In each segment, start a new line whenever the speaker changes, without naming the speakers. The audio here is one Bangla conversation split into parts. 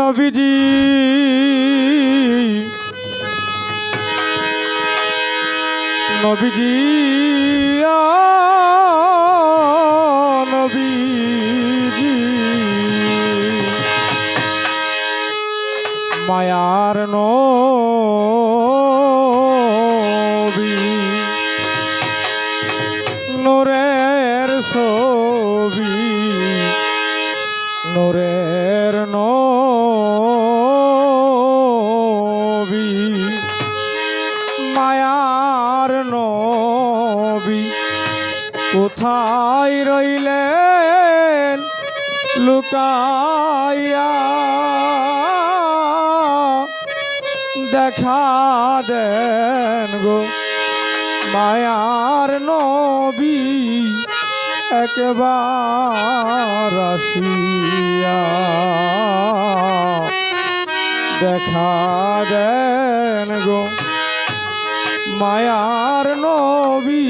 নবীজি। নবীজি নবীজি। মায়ার নবী নোরের ছবি নোরের নবী কোথায় রইলেন লুকাইয়া? দেখা দেন গো মায়ার নবী একবার আসিয়া। দেখা দেন গো মায়ার নবী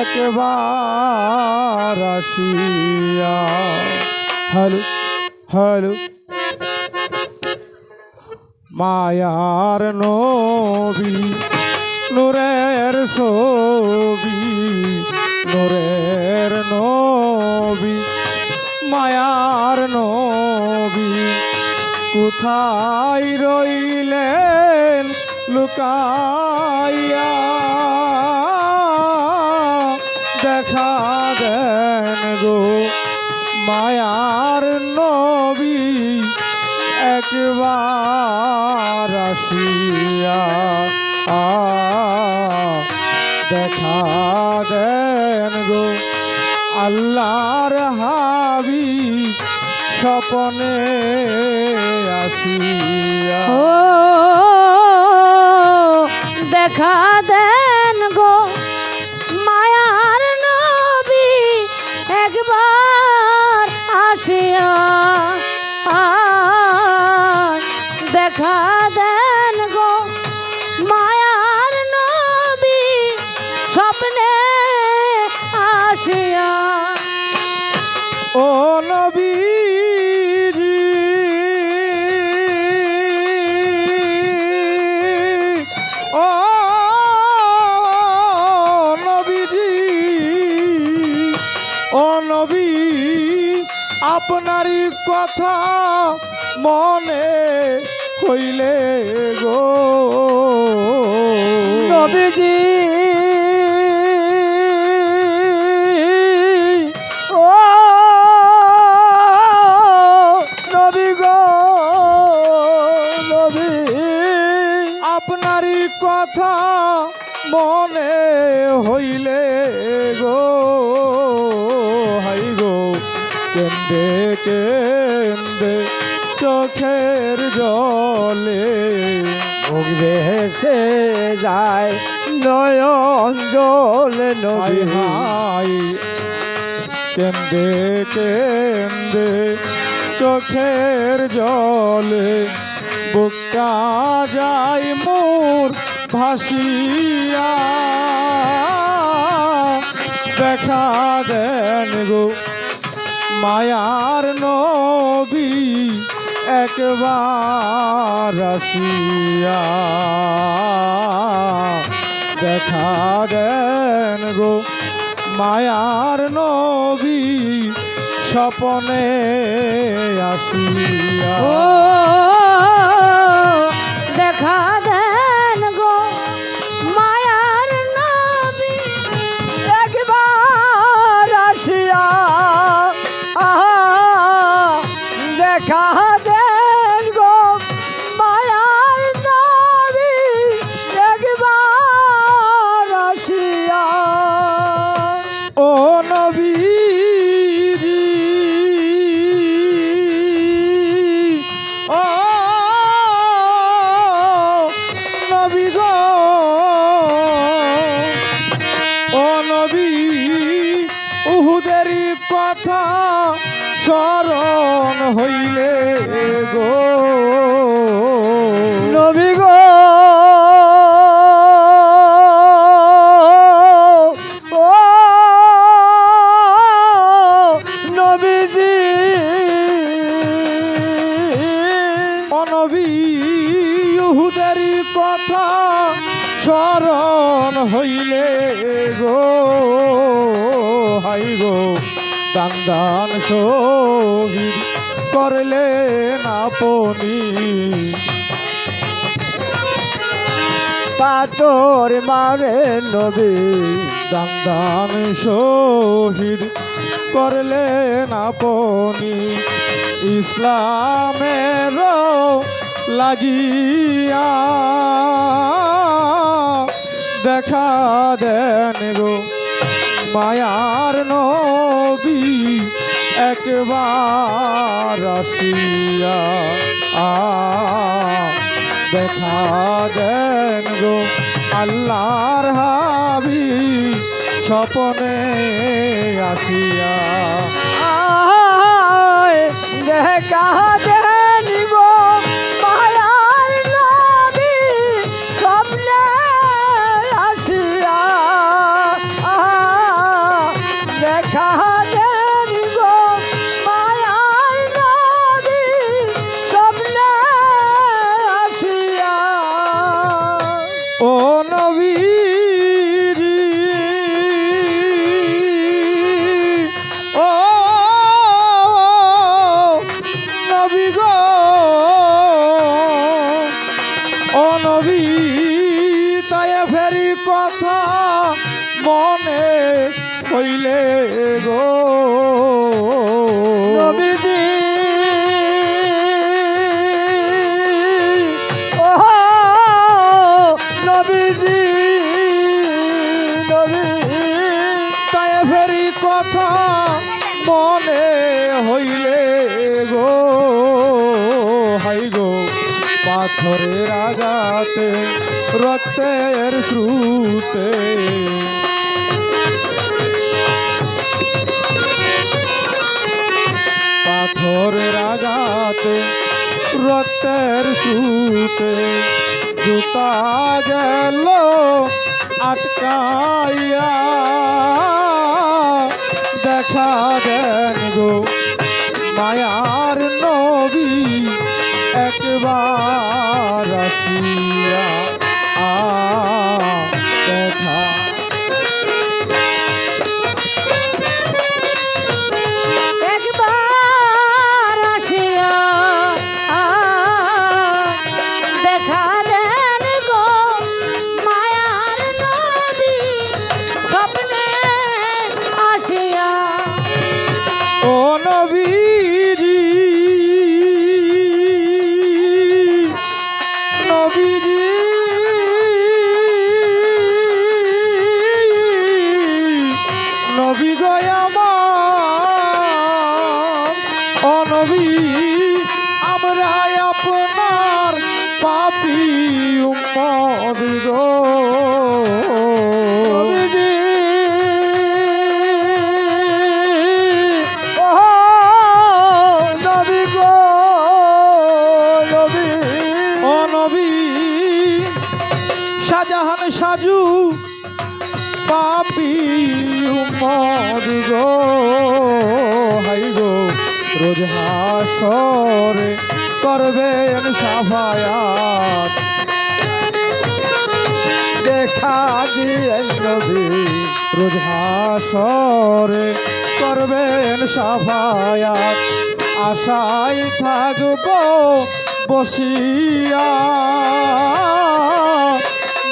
একবার আসিয়া। Hello hello. মায়ার নবী নূরের ছবি, নূরের নবী মায়ার নবী কোথায় রইলেন লুকাইয়া দেখা দেন গো মায়ার নবী একবার আসিয়া আ, দেখা দেন গো আল্লাহর হাবি স্বপনে আসিয়া।
দেখা দেন গো। মায়ার নবী একবার আসিয়া দেখা দেন
আপনারই কথা মনে হইলে গো।
নবীজি।
চোখের জলে
মুখ ভেসে যায় নয়ন জল নবী।
হাই কেন্দে কেন্দে চোখের জলে বুকটা যায় মোর ভাসিয়া। দেখা দেন গো মায়ার নবী একবার আসিয়া দেখা দেন গো মায়ার নবী, স্বপনে আসিয়া।
দেখা দেন গো মায়ার নবী, একবার আসিয়া। দেখা নবী
গো ও নবী উহুদেরই কথা স্মরণ হইলে গো। দান দান শহীদ করলে না পনি
পাথর মারে নবী
দান শহীদ না পনি ইসলামের লাগিয়া দেখা দেন গো। মায়ার নবী একবার আসিয়া আ দেখা দেন গো আল্লাহর হাবি স্বপনে আসিয়া।
দেখা দেন
তাই ফেরি কথা মনে হইলে গো।
নবীজি। ও নবীজি নবী
তাই ফেরি কথা মনে হইলে গো। পাথরের আঘাতে, রক্তের শ্রুতে পাথরের আঘাতে, রক্তের শ্রুতে জুতা গেল আটকাইয়া। দেখা দেন গো মায়ার নবী। একবার আসিয়া আ
নবী
গয়ামার ও নবী আমরা আপনার পাপি উম্মদ গো। শাহজাহান সাজু পাপি উমর গো, হাই গো, রোজ হাসরে করবেন সাফায়াত।
দেখা দিয়ে নবী,
রোজ হাসরে করবেন সাফায়াত। আশায় থাকব বসিয়া,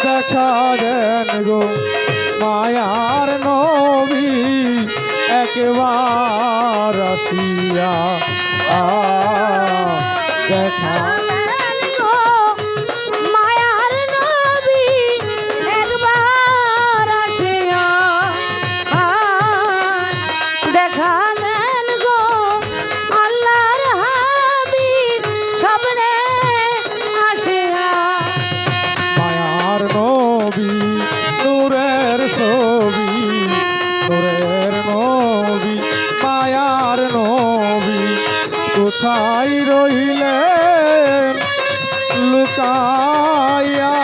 দেখা দেন গো মায়ার নবী একবার আসিয়া দেখা লুকাইয়া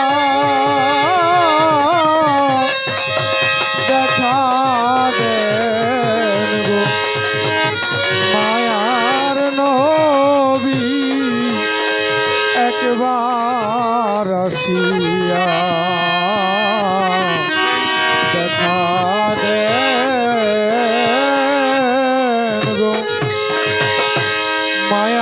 দেখা দেন গো মায়ার নবী একবার আসিয়া দেখা দেন গো মায়ার